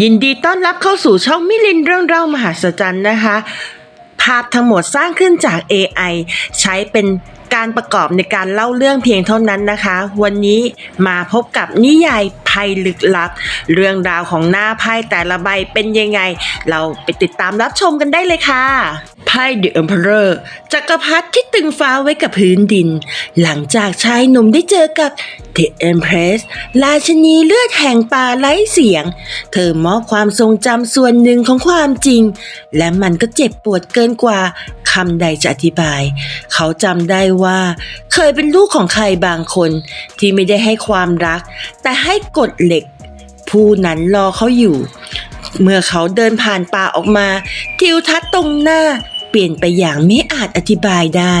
ยินดีต้อนรับเข้าสู่ช่องมิลินเรื่องเล่ามหาศจรรย์นะคะ ภาพทั้งหมดสร้างขึ้นจาก AI ใช้เป็น การประกอบในการเล่าเรื่องเพียงเท่านั้นนะคะ วันนี้มาพบกับนิยายภัยลึกลับ เรื่องราวของหน้าไพ่แต่ละใบเป็นยังไง เราไปติดตามรับชมกันได้เลยค่ะไพ่ The Emperor จักรพรรดิที่ตึงฟ้าไว้กับพื้นดิน หลังจากชายหนุ่มได้เจอกับ The Empress ราชินีเลือดแห่งป่าไร้เสียง เธอมอบความทรงจำส่วนหนึ่งของความจริง และมันก็เจ็บปวดเกินกว่าำใดจะอธิบาย เขาจำได้ว่า เคยเป็นลูกของใครบางคนที่ไม่ได้ให้ความรัก แต่ให้กฎเหล็ก ผู้นั้นรอเขาอยู่ เมื่อเขาเดินผ่านป่าออกมา ทิวทัศน์ตรงหน้าเปลี่ยนไปอย่างไม่อาจอธิบายได้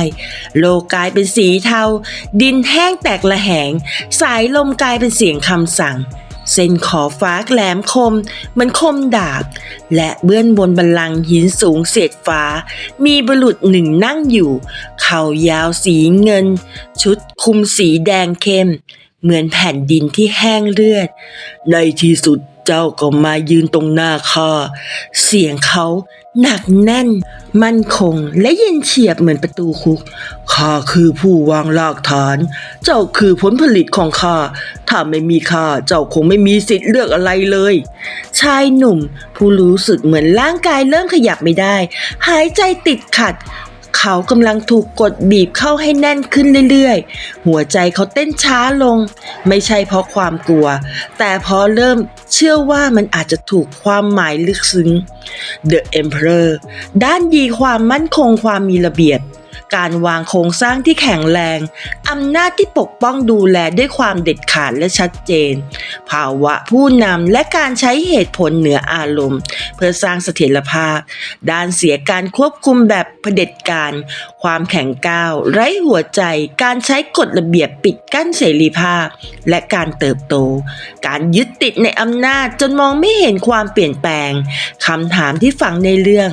โลกกลายเป็นสีเทา ดินแห้งแตกละแหง สายลมกลายเป็นเสียงคำสั่ง เส้นขอบฟ้าแหลมคมเหมือนคมดาบ และเบื้อนบนบันลังหินสูงเศษฟ้า มีบุรุษหนึ่งนั่งอยู่ เข่ายาวสีเงิน ชุดคลุมสีแดงเข้ม เหมือนแผ่นดินที่แห้งเลือด ในที่สุด เจ้าก็มายืนตรงหน้าข้า เสียงเขาหนักแน่น มั่นคงและเย็นเฉียบเหมือนประตูคุก ข้าคือผู้วางรากฐาน เจ้าคือผลผลิตของข้า ถ้าไม่มีข้าเจ้าคงไม่มีสิทธิ์เลือกอะไรเลย ชายหนุ่ม ผู้รู้สึกเหมือนร่างกายเริ่มขยับไม่ได้ หายใจติดขัด เขากำลังถูกกดบีบเข้าให้แน่นขึ้นเรื่อยๆ หัวใจเขาเต้นช้าลง ไม่ใช่เพราะความกลัว แต่เพราะเริ่มเชื่อว่ามันอาจจะถูกความหมายลึกซึ้ง The Emperor ด้านดีความมั่นคงความมีระเบียบ การวางโครงสร้างที่แข็งแรง อำนาจที่ปกป้องดูแลด้วยความเด็ดขาดและชัดเจน ภาวะผู้นำและการใช้เหตุผลเหนืออารมณ์ เพื่อสร้างเสถียรภาพ ด้านเสียการควบคุมแบบเผด็จการความแข็งก้าว ไร้หัวใจ การใช้กฎระเบียบปิดกั้นเสรีภาพ และการเติบโต การยึดติดในอำนาจจนมองไม่เห็นความเปลี่ยนแปลงคำถามที่ฝังในเรื่อง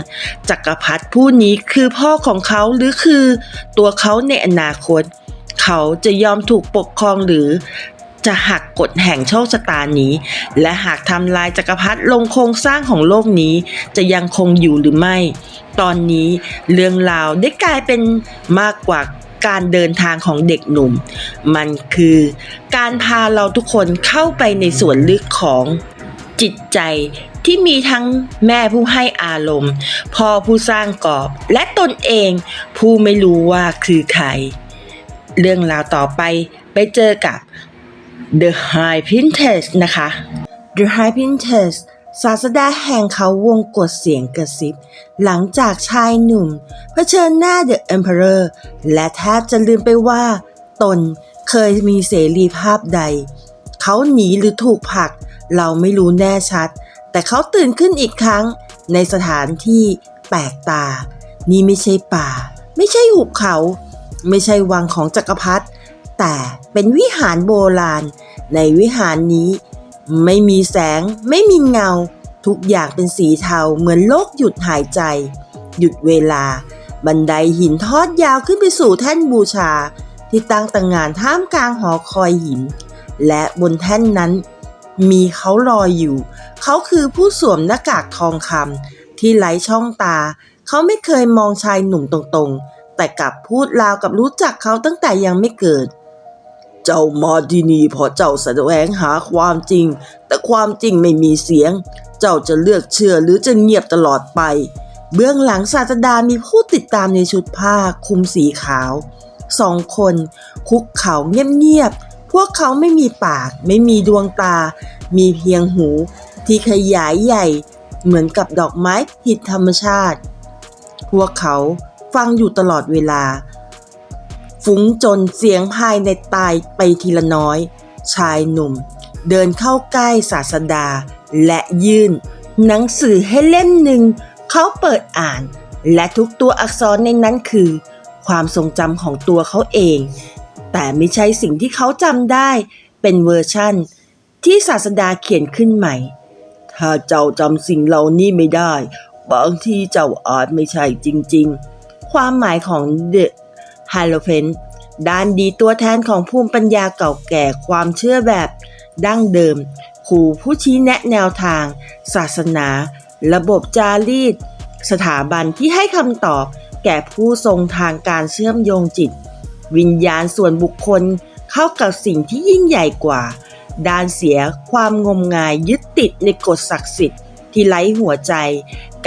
จักรพรรดิผู้นี้คือพ่อของเขาหรือคือ ตัวเขาในอนาคต เขาจะยอมถูกปกครองหรือ จะหักกฎแห่งโชคชะตานี้ และหากทำลายจักรพรรดิลงโครงสร้างของโลกนี้ จะยังคงอยู่หรือไม่ ตอนนี้เรื่องราวได้กลายเป็นมากกว่าการเดินทางของเด็กหนุ่ม มันคือการพาเราทุกคนเข้าไปในส่วนลึกของจิตใจที่มีทั้งแม่ผู้ให้อารมณ์ พ่อผู้สร้างกรอบ และตนเองผู้ไม่รู้ว่าคือใคร เรื่องราวต่อไปไปเจอกับ The High Princess นะคะ The High Princess ศาสดาแห่งเขาวงกดเสียงกระซิบ หลังจากชายหนุ่มเผชิญหน้า The Emperor และแทบจะลืมไปว่า ตนเคยมีเสรีภาพใด เขาหนีหรือถูกผลัก เราไม่รู้แน่ชัด แต่เขาตื่นขึ้นอีกครั้ง ในสถานที่แปลกตา นี่ไม่ใช่ป่า ไม่ใช่หุบเขา ไม่ใช่วังของจักรพรรดิ แต่เป็นวิหารโบราณ ในวิหารนี้ ไม่มีแสงไม่มีเงา ทุกอย่างเป็นสีเทาเหมือนโลกหยุดหายใจ หยุดเวลา บันไดหินทอดยาวขึ้นไปสู่แท่นบูชา ที่ตั้งต่างงานท่ามกลางหอคอยหิน และบนแท่นนั้น มีเขาลอยอยู่ เขาคือผู้สวมหน้ากากทองคำที่ไร้ช่องตา เขาไม่เคยมองชายหนุ่มตรงๆ แต่กลับพูดราวกับรู้จักเขาตั้งแต่ยังไม่เกิด เจ้ามาที่นี่เพราะเจ้าแสวงหาความจริง แต่ความจริงไม่มีเสียง เจ้าจะเลือกเชื่อหรือจะเงียบตลอดไป เบื้องหลังศาสดามีผู้ติดตามในชุดผ้าคลุมสีขาวสองคน คุกเข่าเงียบๆ พวกเขาไม่มีปาก ไม่มีดวงตา มีเพียงหู ที่ขยายใหญ่ เหมือนกับดอกไม้ผิดธรรมชาติ พวกเขาฟังอยู่ตลอดเวลา ฟุ้งจนเสียงภายในตายไปทีละน้อย ชายหนุ่ม เดินเข้าใกล้ศาสดา และยื่น หนังสือให้เล่มหนึ่ง เขาเปิดอ่าน และทุกตัวอักษรในนั้นคือ ความทรงจำของตัวเขาเอง แต่ไม่ใช่สิ่งที่เขาจำได้ เป็นเวอร์ชั่น ที่ศาสดาเขียนขึ้นใหม่ ถ้าเจ้าจำสิ่งเหล่านี้ไม่ได้ บางทีเจ้าอาจไม่ใช่จริง ๆ ความหมายของ The h a l o p e n ด้านดีตัวแทนของภูมิปัญญาเก่าแก่ความเชื่อแบบดั้งเดิมครูผู้ชี้แนะแนวทาง ศาสนา ระบบจารีต สถาบันที่ให้คำตอบแก่ผู้ทรงทางการเชื่อมโยงจิต วิญญาณส่วนบุคคลเข้ากับสิ่งที่ยิ่งใหญ่กว่า ด้านเสียความงมงายยึดติดในกฎศักดิ์สิทธิ์ที่ไร้หัวใจ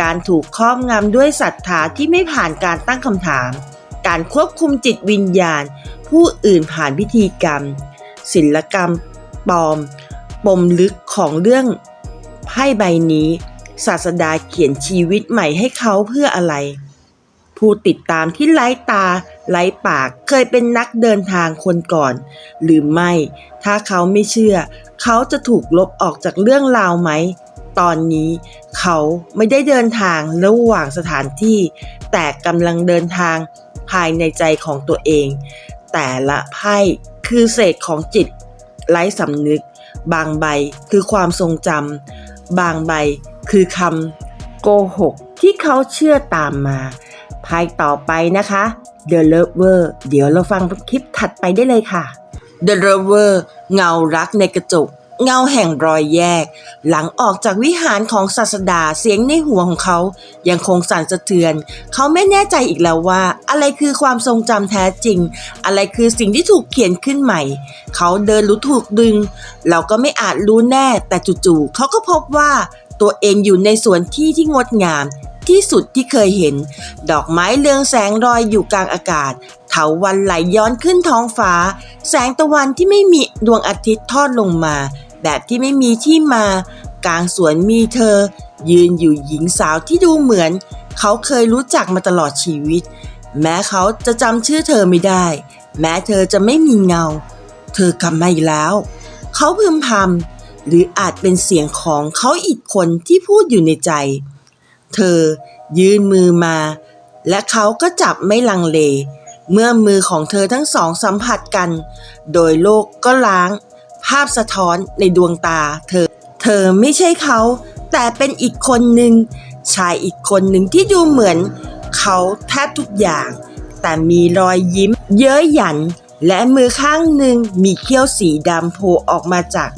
การถูกครอบงำด้วยศรัทธาที่ไม่ผ่านการตั้งคำถาม การควบคุมจิตวิญญาณ ผู้อื่นผ่านพิธีกรรม ศิลกรรมปลอม ปมลึกของเรื่องไพ่ใบนี้ ศาสดาเขียนชีวิตใหม่ให้เขาเพื่ออะไร ผู้ติดตามที่ไร้ตาไร้ปากเคยเป็นนักเดินทางคนก่อน หรือไม่ ถ้าเขาไม่เชื่อ เขาจะถูกลบออกจากเรื่องราวไหมตอนนี้เขาไม่ได้เดินทางระหว่างสถานที่ แต่กำลังเดินทาง ภายในใจของตัวเอง แต่ละไพ่คือเศษของจิตไร้สำนึก บางใบคือความทรงจำบางใบคือคำโกหกที่เขาเชื่อตามมาไพ่ต่อไปนะคะ The Lover เดี๋ยวเราฟังคลิปถัดไปได้เลยค่ะ The Lover เงารักในกระจก เงาแห่งรอยแยก หลังออกจากวิหารของศาสดาเสียงในหัวของเขายังคงสั่นสะเทือน เขาไม่แน่ใจอีกแล้วว่า อะไรคือความทรงจำแท้จริง อะไรคือสิ่งที่ถูกเขียนขึ้นใหม่ เขาเดินรู้ถูกดึง เราก็ไม่อาจรู้แน่ แต่จู่ๆเขาก็พบว่าตัวเองอยู่ในสวนที่ที่งดงามที่สุดที่เคยเห็น ดอกไม้เรืองแสงรอยอยู่กลางอากาศ เถาวันไหลย้อนขึ้นท้องฟ้า แสงตะวันที่ไม่มีดวงอาทิตย์ทอดลงมา แบบที่ไม่มีที่มา กลางสวนมีเธอ ยืนอยู่หญิงสาวที่ดูเหมือน เขาเคยรู้จักมาตลอดชีวิต แม้เขาจะจำชื่อเธอไม่ได้ แม้เธอจะไม่มีเงา เธอกลับมาอีกแล้ว เขาพึมพำหรืออาจเป็นเสียงของเขาอีกคนที่พูดอยู่ในใจ เธอยื่นมือมา และเขาก็จับไม่ลังเล เมื่อมือของเธอทั้งสองสัมผัสกัน โดยโลกก็ล้าง ภาพสะท้อนในดวงตา เธอ เธอไม่ใช่เขา แต่เป็นอีกคนหนึ่งชายอีกคนหนึ่งที่ดูเหมือน เขาแทบทุกอย่าง แต่มีรอยยิ้ม เย้ยหยัน และมือข้างหนึ่งมีเขี้ยวสีดำโผล่ออกมาจาก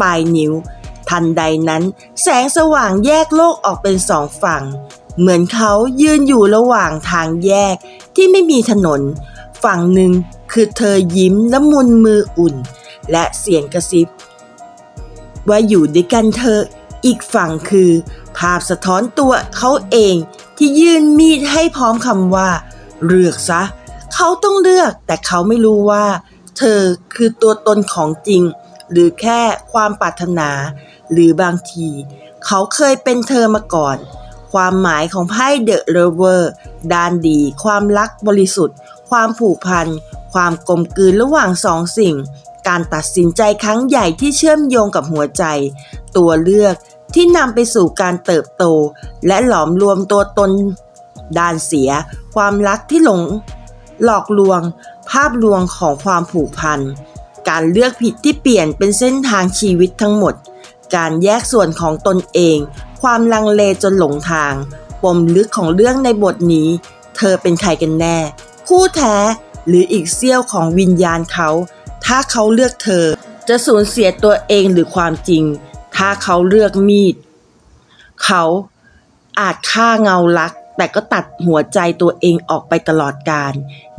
ปลายนิ้ว ทันใดนั้น แสงสว่างแยกโลกออกเป็นสองฝั่ง เหมือนเขายืนอยู่ระหว่างทางแยกที่ไม่มีถนน ฝั่งหนึ่งคือเธอยิ้มและมุนมืออุ่น และเสียงกระซิบ ว่าอยู่ด้วยกันเธออีกฝั่งคือ ภาพสะท้อนตัวเขาเองที่ยื่นมีดให้พร้อมคำว่า เลือกซะ เขาต้องเลือกแต่เขาไม่รู้ว่า เธอคือตัวตนของจริง หรือแค่ความปรารถนา หรือบางที เขาเคยเป็นเธอมาก่อน ความหมายของไพ่เดอะเลเวอร์ด้านดี ความรักบริสุทธิ์ ความผูกพัน ความกลมกลืนระหว่างสองสิ่ง การตัดสินใจครั้งใหญ่ที่เชื่อมโยงกับหัวใจ ตัวเลือกที่นำไปสู่การเติบโต และหลอมรวมตัวตน ด้านเสีย ความรักที่หลง หลอกลวง ภาพลวงของความผูกพัน การเลือกผิดที่เปลี่ยนเป็นเส้นทางชีวิตทั้งหมด การแยกส่วนของตนเอง ความลังเลจนหลงทาง ปมลึกของเรื่องในบทนี้ เธอเป็นใครกันแน่ คู่แท้หรืออีกเสี้ยวของวิญญาณเขา ถ้าเขาเลือกเธอ จะสูญเสียตัวเองหรือความจริง ถ้าเขาเลือกมีด เขาอาจฆ่าเงารัก แต่ก็ตัดหัวใจตัวเองออกไปตลอดกาล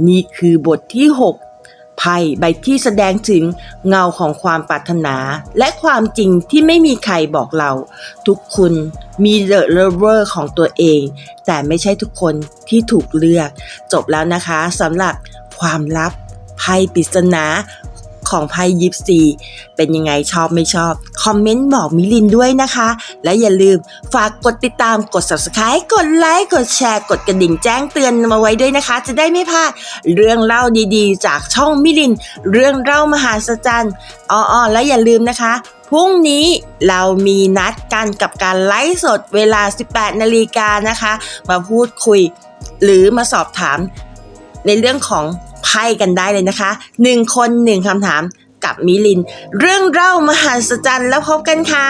นี่คือบทที่ 6 ไพ่ใบที่แสดงถึงเงาของความปรารถนา และความจริงที่ไม่มีใครบอกเรา ทุกคนมีเดอะเลเวอร์ของตัวเอง แต่ไม่ใช่ทุกคนที่ถูกเลือก จบแล้วนะคะสำหรับความลับไพ่ปริศนา ของไพ่ยิปซีเป็นยังไงชอบไม่ชอบ คอมเมนต์บอกมิลินด้วยนะคะ และอย่าลืมฝากกดติดตามกด subscribe กดไลค์กดแชร์ กดกระดิ่งแจ้งเตือนมาไว้ด้วยนะคะ จะได้ไม่พลาดเรื่องเล่าดีๆ จากช่องมิลิน เรื่องเล่ามหาสจรรย์อ๋อๆและอย่าลืมนะคะพรุ่งนี้เรามีนัดกันกับการไลฟ์สดเวลา 18 นาฬิกานะคะ มาพูดคุยหรือมาสอบถามในเรื่องของ ไพ่กันได้เลยนะคะหนึ่งคนหนึ่งคำถามกับมิลิน เรื่องเล่ามหัศจรรย์แล้วพบกันค่ะ